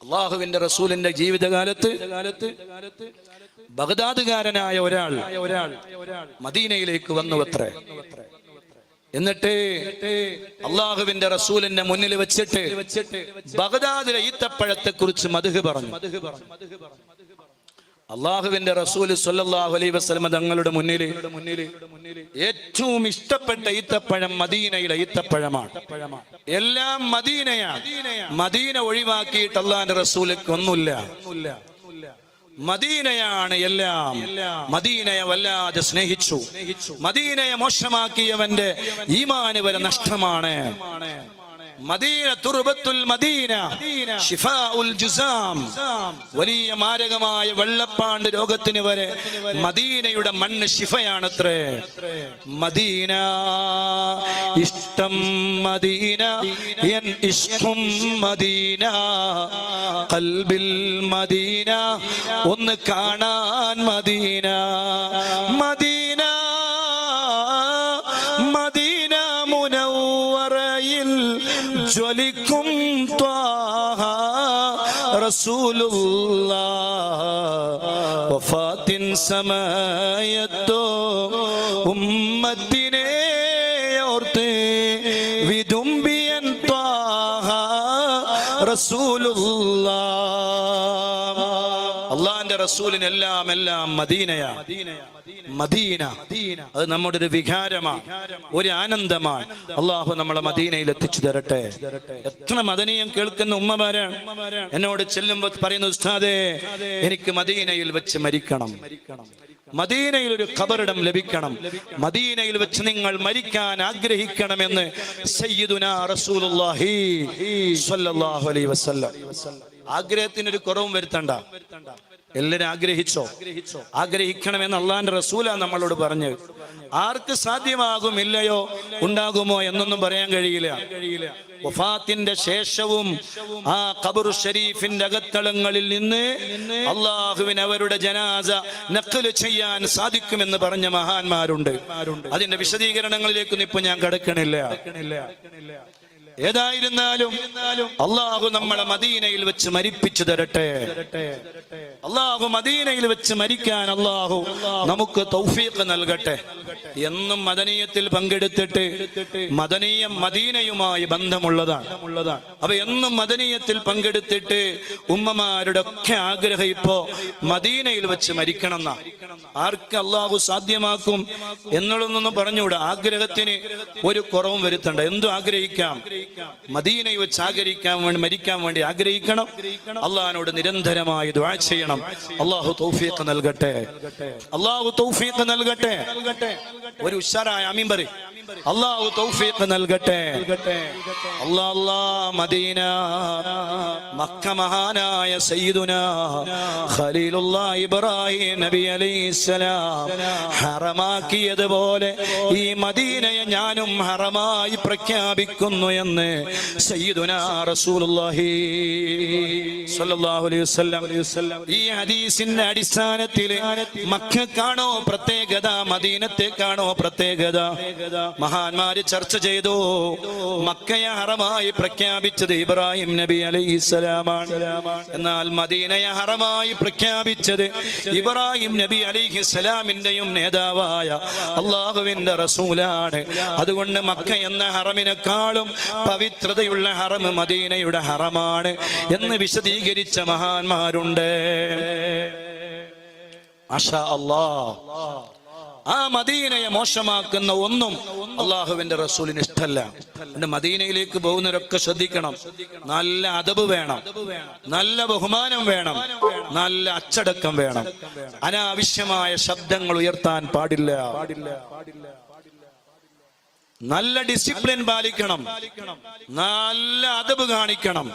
അള്ളാഹുവിന്റെ റസൂലിന്റെ ജീവിതകാലത്ത് കാലത്ത് ബഗ്ദാദുകാരനായ ഒരാൾ ഒരാൾ മദീനയിലേക്ക് വന്നു അത്രേ എന്നിട്ട് അള്ളാഹുവിന്റെ റസൂലിന്റെ മുന്നിൽ വെച്ചിട്ട് വെച്ചിട്ട് ബഗ്ദാദിലെ ഈത്തപ്പഴത്തെ കുറിച്ച് മധുഹ് പറഞ്ഞു. അള്ളാഹുവിന്റെ റസൂൽ സല്ലല്ലാഹു അലൈഹി വസല്ലം തങ്ങളുടെ മുന്നിൽ ഏറ്റവും ഇഷ്ടപ്പെട്ട ഈത്തപ്പഴം മദീനയിലെ ഈത്തപ്പഴമാണ്. എല്ലാം മദീനയാണ്. മദീന ഒഴിവാക്കിയിട്ട് അള്ളാഹിന്റെ റസൂലക്ക് ഒന്നുമില്ല. മദീനയാണ് എല്ലാം. മദീനയെ വല്ലാതെ സ്നേഹിച്ചു. മദീനയെ മോശമാക്കിയവന്റെ ഈമാന് വരെ നഷ്ടമാണ്. വലിയ മാരകമായ വെള്ളപ്പാണ്ട് രോഗത്തിന് വരെ മദീനയുടെ മണ്ണ് ശിഫയാണത്രേ മദീന ഇഷ്ടം മദീന എൻ ഇഷ്ടം മദീന. കൽബിൽ മദീന. ഒന്ന് കാണാൻ മദീന. മദീന رجلكم طه رسول الله. وفات سمايته امتي അള്ളാന്റെ റസൂലിന് എല്ലാം എല്ലാം മദീനയാ. മദീന. അത് നമ്മുടെ ഒരു വികാരമാണ് ഒരു ആനന്ദമാണ് അള്ളാഹു നമ്മളെ മദീനയിൽ എത്തിച്ചു തരട്ടെ. എത്ര മദനീയം കേൾക്കുന്ന ഉമ്മമാരാണ്. എന്നോട് ചെല്ലുമ്പോ പറയുന്ന ഉസ്താദേ എനിക്ക് മദീനയിൽ വെച്ച് മരിക്കണം. മദീനയിൽ ഒരു ഖബറിടം ലഭിക്കണം. മദീനയിൽ വെച്ച് നിങ്ങൾ മരിക്കാൻ ആഗ്രഹിക്കണമെന്ന് സയ്യിദുന റസൂലുള്ളാഹി അലൈഹി വസല്ലം. ആഗ്രഹത്തിനൊരു കുറവും വരുത്തണ്ട. എല്ലാരും ആഗ്രഹിച്ചോ? ആഗ്രഹിക്കണമെന്ന് അള്ളാന്റെ റസൂല നമ്മളോട് പറഞ്ഞു. ആർക്ക് സാധ്യമാകും ഇല്ലയോ ഉണ്ടാകുമോ എന്നൊന്നും പറയാൻ കഴിയില്ല. കഴിയില്ല വഫാത്തിന്റെ ശേഷവും ആ ഖബറു ഷരീഫിന്റെ അകത്തളങ്ങളിൽ നിന്ന് അള്ളാഹുവിന് അവരുടെ ജനാസ നക്കൽ ചെയ്യാൻ സാധിക്കുമെന്ന് പറഞ്ഞ മഹാന്മാരുണ്ട്. അതിന്റെ വിശദീകരണങ്ങളിലേക്കൊന്നും ഇപ്പൊ ഞാൻ കടക്കണില്ല. ഏതായിരുന്നാലും അള്ളാഹു നമ്മളെ മദീനയിൽ വെച്ച് മരിപ്പിച്ചു തരട്ടെ. അള്ളാഹു മദീനയിൽ വെച്ച് മരിക്കാൻ അള്ളാഹു നമുക്ക് തൗഫീഖ് നൽകട്ടെ. എന്നും മദനീയത്തിൽ പങ്കെടുത്തിട്ട് മദനീയം മദീനയുമായി ബന്ധമുള്ളതാണ്. അപ്പൊ എന്നും മദനീയത്തിൽ പങ്കെടുത്തിട്ട് ഉമ്മമാരുടെ ഒക്കെ ആഗ്രഹം ഇപ്പോ മദീനയിൽ വെച്ച് മരിക്കണം എന്നാ ആർക്ക് അള്ളാഹു സാധ്യമാക്കും എന്നുള്ളതൊന്നും പറഞ്ഞുകൂടാ. ആഗ്രഹത്തിന് ഒരു കുറവും വരുത്തണ്ട. എന്തും ആഗ്രഹിക്കാം? മദീനയിൽ വെച്ച് ആഗ്രഹിക്കാൻ വേണ്ടി മരിക്കാൻ വേണ്ടി ആഗ്രഹിക്കണം. അള്ളഹാനോട് നിരന്തരമായി ദ്വാ ചെയ്യണം. അള്ളാഹു തൗഫീഖ് നൽകട്ടെ. അള്ളാഹു തൗഫീഖ് നൽകട്ടെ. ഒരു ഉഷാറായ അമീൻ പറയും. അള്ളാഹു തൗഫീഖ് നൽകട്ടെ. അല്ലാ അല്ലാ മദീന. മക്ക മഹാനായ സയ്യിദുന ഖലീലുല്ലാ ഇബ്രാഹിം നബി അലൈഹിസ്സലാം ഹറമാക്കിയതുപോലെ ഈ മദീനയെ ഞാനും ഹറമായി പ്രഖ്യാപിക്കുന്നു എന്ന് സയ്യിദുന റസൂലുള്ളാഹി സ്വല്ലല്ലാഹു അലൈഹി വസല്ലം ഈ ഹദീസിന്റെ അടിസ്ഥാനത്തിൽ മക്കക്കാണോ പ്രത്യേകത മദീനത്തേക്കാണോ പ്രത്യേകത? മഹാന്മാര് ചർച്ച ചെയ്തു. മക്കയെ ഹറമായി പ്രഖ്യാപിച്ചത് ഇബ്രാഹിം നബി അലൈഹിസ്സലാമാണ് എന്നാൽ മദീനയെ ഹറമായി പ്രഖ്യാപിച്ചത് ഇബ്രാഹിം നബി അലിഹിസ്സലാമിന്റെയും നേതാവായ അള്ളാഹുവിന്റെ റസൂലാണ്. അതുകൊണ്ട് മക്ക എന്ന ഹറമിനെക്കാളും പവിത്രതയുള്ള ഹറം മദീനയുടെ ഹറമാണ് എന്ന് വിശദീകരിച്ച മഹാന്മാരുണ്ട്. അഷ അല്ലാ ആ മദീനയെ മോശമാക്കുന്ന ഒന്നും അള്ളാഹുവിന്റെ റസൂലിന് ഇഷ്ടമല്ല എന്റെ മദീനയിലേക്ക് പോകുന്നവരൊക്കെ ശ്രദ്ധിക്കണം. നല്ല അതബ് വേണം. നല്ല ബഹുമാനം വേണം. നല്ല അച്ചടക്കം വേണം. അനാവശ്യമായ ശബ്ദങ്ങൾ ഉയർത്താൻ പാടില്ല പാടില്ല പാടില്ല. നല്ല ഡിസിപ്ലിൻ പാലിക്കണം. നല്ല അതബ് കാണിക്കണം.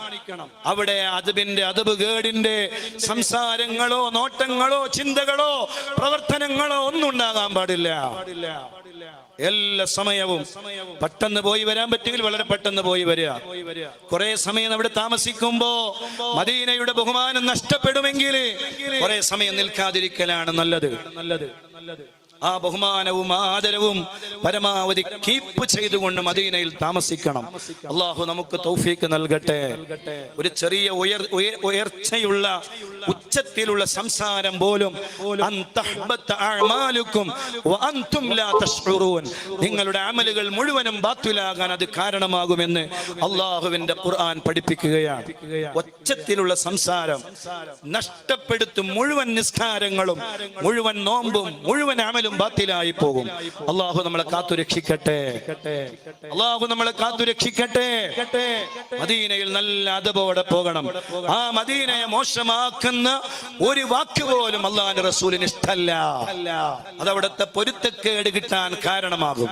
അവിടെ അതബിന്റെ അതബ് ഗേഡിന്റെ സംസാരങ്ങളോ നോട്ടങ്ങളോ ചിന്തകളോ പ്രവർത്തനങ്ങളോ ഒന്നും ഉണ്ടാകാൻ പാടില്ല. എല്ലാ സമയവും പെട്ടെന്ന് പോയി വരാൻ പറ്റുമെങ്കിൽ വളരെ പെട്ടെന്ന് പോയി വരിക. കുറെ സമയം അവിടെ താമസിക്കുമ്പോ മദീനയുടെ ബഹുമാനം നഷ്ടപ്പെടുമെങ്കിൽ കുറെ സമയം നിൽക്കാതിരിക്കലാണ് നല്ലത് നല്ലത് നല്ലത്. ആ ബഹുമാനവും ആദരവും പരമാവധി കീപ്പ് ചെയ്തുകൊണ്ട് മദീനയിൽ താമസിക്കണം. അള്ളാഹു നമുക്ക് തൗഫീക്ക് നൽകട്ടെ. ഒരു ചെറിയ ഉയർ ഉയർച്ചയുള്ള ഉച്ചത്തിലുള്ള സംസാരം പോലും. നിങ്ങളുടെ അമലുകൾ മുഴുവനും ബാത്തിലാകാൻ അത് കാരണമാകുമെന്ന് അള്ളാഹുവിന്റെ ഖുർആൻ പഠിപ്പിക്കുകയാണ്. ഒച്ചത്തിലുള്ള സംസാരം നഷ്ടപ്പെടുത്തും മുഴുവൻ നിസ്കാരങ്ങളും മുഴുവൻ നോമ്പും മുഴുവൻ അമലും ബാത്തിലായി പോകും. അള്ളാഹു നമ്മളെ കാത്തു രക്ഷിക്കട്ടെ. അള്ളാഹു നമ്മളെ കാത്തു രക്ഷിക്കട്ടെ. മദീനയിൽ നല്ല അതപോടെ പോകണം. ആ മദീനയെ മോശമാക്കുന്ന ഒരു വാക്ക് പോലും അള്ളാഹു റസൂലിന് ഇഷ്ടല്ല. അതവിടുത്തെ പൊരുത്തക്കേട് കിട്ടാൻ കാരണമാകും.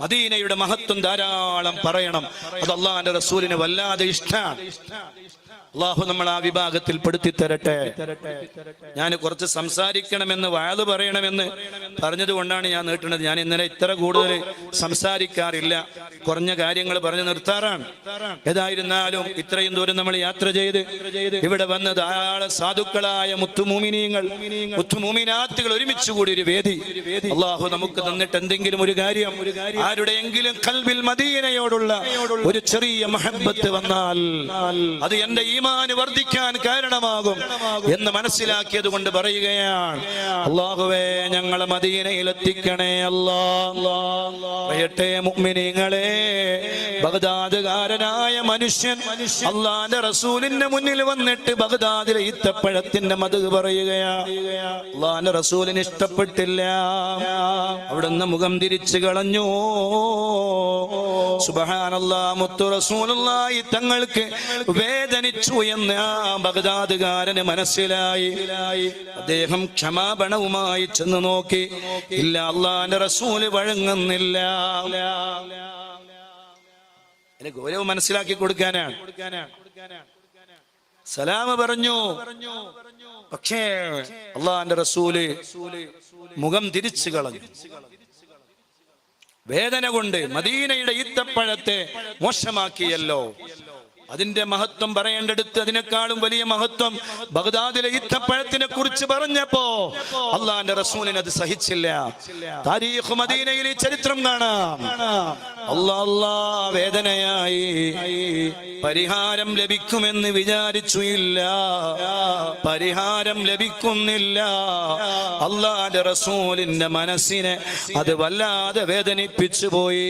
മദീനയുടെ മഹത്വം ധാരാളം പറയണം. അത് അള്ളാഹിന്റെ റസൂലിന് വല്ലാതെ ഇഷ്ടമാണ് അള്ളാഹു നമ്മൾ ആ വിഭാഗത്തിൽ പെടുത്തി തരട്ടെ. ഞാൻ കുറച്ച് സംസാരിക്കണമെന്ന് വാത് പറയണമെന്ന് പറഞ്ഞതുകൊണ്ടാണ് ഞാൻ നീട്ടുന്നത്. ഞാൻ ഇന്നലെ ഇത്ര കൂടുതൽ സംസാരിക്കാറില്ല. കുറഞ്ഞ കാര്യങ്ങൾ പറഞ്ഞു നിർത്താറാണ്. ഏതായിരുന്നാലും ഇത്രയും ദൂരം നമ്മൾ യാത്ര ചെയ്ത് ഇവിടെ വന്ന് ധാരാളം സാധുക്കളായ മുത്തുമൂമിനീങ്ങൾ മുത്തുമൂമിനാത്തുകൾ ഒരുമിച്ച് കൂടി ഒരു വേദി. അള്ളാഹു നമുക്ക് തന്നിട്ട് എന്തെങ്കിലും ഒരു കാര്യം ആരുടെയെങ്കിലും കൽവിൽ മദീനയോടുള്ള ഒരു ചെറിയ മഹബത്ത് വന്നാൽ അത് എന്റെ ഈമാന് വർദ്ധിക്കാൻ കാരണമാകും എന്ന് മനസ്സിലാക്കിയത് കൊണ്ട് പറയുകയാണ്. അള്ളാഹുവേ ഞങ്ങളെ മദീനയിൽ എത്തിക്കണേ അല്ലാട്ടെ പറയട്ടെ മുഅ്മിനീങ്ങളെ ബഗ്ദാദുകാരനായ മനുഷ്യൻ അള്ളാന്റെ റസൂലിന്റെ മുന്നിൽ വന്നിട്ട് ബഗ്ദാദിലെ ഈത്തപ്പഴത്തിന്റെ മത് പറയുകയാ. അള്ളാന്റെ റസൂലിന് ഇഷ്ടപ്പെട്ടില്ല. അവിടുന്ന് മുഖം തിരിച്ചു കളഞ്ഞു. സുബഹാനല്ലാ മുത്തു റസൂലുള്ളാഹി തങ്ങൾക്ക് വേദനിച്ചു എന്ന് ആ ബഗ്ദാദുകാരന് മനസ്സിലായി. അദ്ദേഹം ക്ഷമാപണവുമായി ചെന്ന് നോക്കി. ഇല്ല അള്ളാന്റെ റസൂൽ വഴങ്ങുന്നില്ല. അതിന്റെ ഗൗരവം മനസ്സിലാക്കി കൊടുക്കാനാണ്. സലാമ പറഞ്ഞു. പക്ഷേ അള്ളാന്റെ റസൂൽ മുഖം തിരിച്ചു കളഞ്ഞു. വേദന കൊണ്ട് മദീനയുടെ ഈത്തപ്പഴത്തെ മോശമാക്കിയല്ലോ. അതിന്റെ മഹത്വം പറയേണ്ടടുത്ത് അതിനേക്കാളും വലിയ മഹത്വം ബഗ്ദാദിലെ ഈത്തപ്പഴത്തിനെ കുറിച്ച് പറഞ്ഞപ്പോ അള്ളാന്റെ റസൂലിന് അത് സഹിച്ചില്ല. താരീഖ് മദീനയിൽ ചരിത്രം കാണാം. അല്ലാ വേദനയായി. പരിഹാരം ലഭിക്കുമെന്ന് വിചാരിച്ചു ഇല്ല പരിഹാരം ലഭിക്കുന്നില്ല. അള്ളാന്റെ റസൂലിന്റെ മനസ്സിനെ അത് വല്ലാതെ വേദനിപ്പിച്ചു പോയി.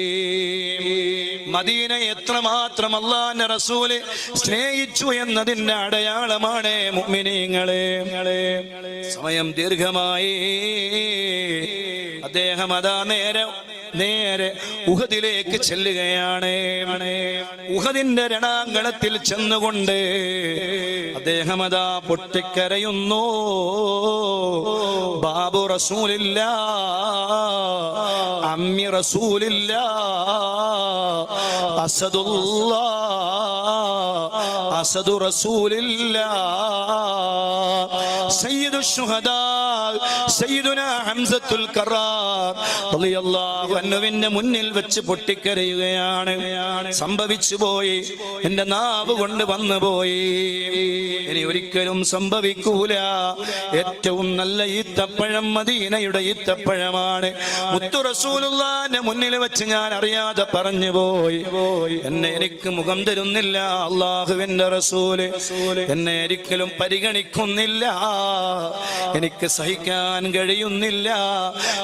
മദീന എത്രമാത്രം അള്ളാന്റെ റസൂൽ സ്നേഹിച്ചു എന്നതിന്റെ അടയാളമാണ് മുമ്മിനിങ്ങളെ സമയം ദീർഘമായി. അദ്ദേഹം അതാ നേരെ നേരെ ഉഹദിലേക്ക് ചെല്ലുകയാണ്. ഉഹദിന്റെ രണാങ്കണത്തിൽ ചെന്നുകൊണ്ട് അദ്ദേഹം അതാ പൊട്ടിക്കരയുന്നു. ബാബു റസൂലില്ല അമ്മി റസൂലില്ല അസദുല്ല അസദു റസൂലില്ല. സയ്യിദു സയ്യിദുന ഹംസത്തുൽ അന്നുവിന്റെ മുന്നിൽ വെച്ച് പൊട്ടിക്കരയുകയാണ്. സംഭവിച്ചു പോയി. എന്റെ നാവ് കൊണ്ട് വന്നു പോയി. ഇനി ഒരിക്കലും സംഭവിക്കൂല. ഏറ്റവും നല്ല ഈത്തപ്പഴം മദീനയുടെ ഈത്തപ്പഴമാണ്. മുത്തു റസൂലുള്ളാന്റെ മുന്നിൽ വെച്ച് ഞാൻ അറിയാതെ പറഞ്ഞു പോയി. എന്നെ എനിക്ക് മുഖം തരുന്നില്ല അള്ളാഹുവിന്റെ റസൂൽ. എന്നെ ഒരിക്കലും പരിഗണിക്കുന്നില്ല. എനിക്ക് സഹിക്കാൻ കഴിയുന്നില്ല.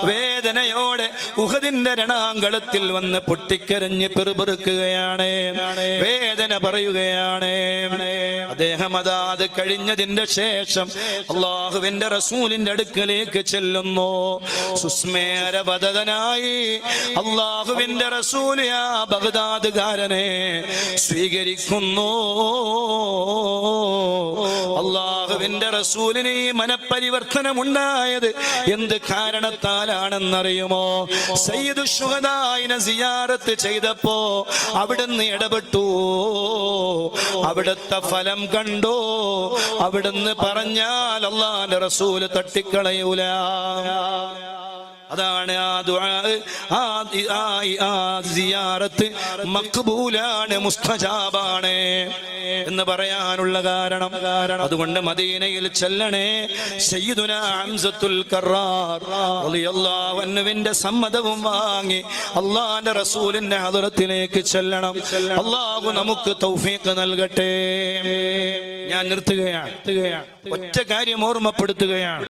വേദനയോടെ ഉഹദിന്റെ രണാങ്കളത്തിൽ വന്ന് പൊട്ടിക്കരഞ്ഞ് പെറുപെറുക്കുകയാണ്. വേദന പറയുകയാണ്. അദ്ദേഹം അതാ അത് കഴിഞ്ഞതിന്റെ ശേഷം അള്ളാഹുവിന്റെ റസൂലിന്റെ അടുക്കലേക്ക് ചെല്ലുന്നു. സുസ്മേരവതനായി അള്ളാഹുവിന്റെ റസൂൽ ആ ബഗ്ദാദുകാരനെ സ്വീകരിക്കുന്നു. അള്ളാഹുവിന്റെ റസൂലിന് ഈ മനപരിവർത്തനം ഉണ്ടായത് എന്ത് കാരണത്താലാണെന്നറിയുമോ? സയ്യിദ് സിയാറത്ത് ചെയ്തപ്പോ അവിടുന്ന് ഇടപെട്ടു. അവിടുത്തെ ഫലം കണ്ടോ. അവിടുന്ന് പറഞ്ഞാൽ അള്ളാന്റെ റസൂൽ തട്ടിക്കളയൂല. അതാണ് ആ ദുആ ആ സിയാറത്ത് മുസ്തജാബാണ് എന്ന് പറയാനുള്ള കാരണം. കാരണം അതുകൊണ്ട് മദീനയിൽ ചെല്ലണേ സയ്യിദുന ഹംസത്തുൽ കറാർ റളിയല്ലാഹു അൻഹുവിന്റെ സമ്മതവും വാങ്ങി അള്ളാന്റെ റസൂലിന്റെ ഹദറത്തിലേക്ക് ചെല്ലണം. അള്ളാഹു നമുക്ക് തൗഫീഖ് നൽകട്ടെ. ഞാൻ നിർത്തുകയാണ്. ഒറ്റ കാര്യം ഓർമ്മപ്പെടുത്തുകയാണ്.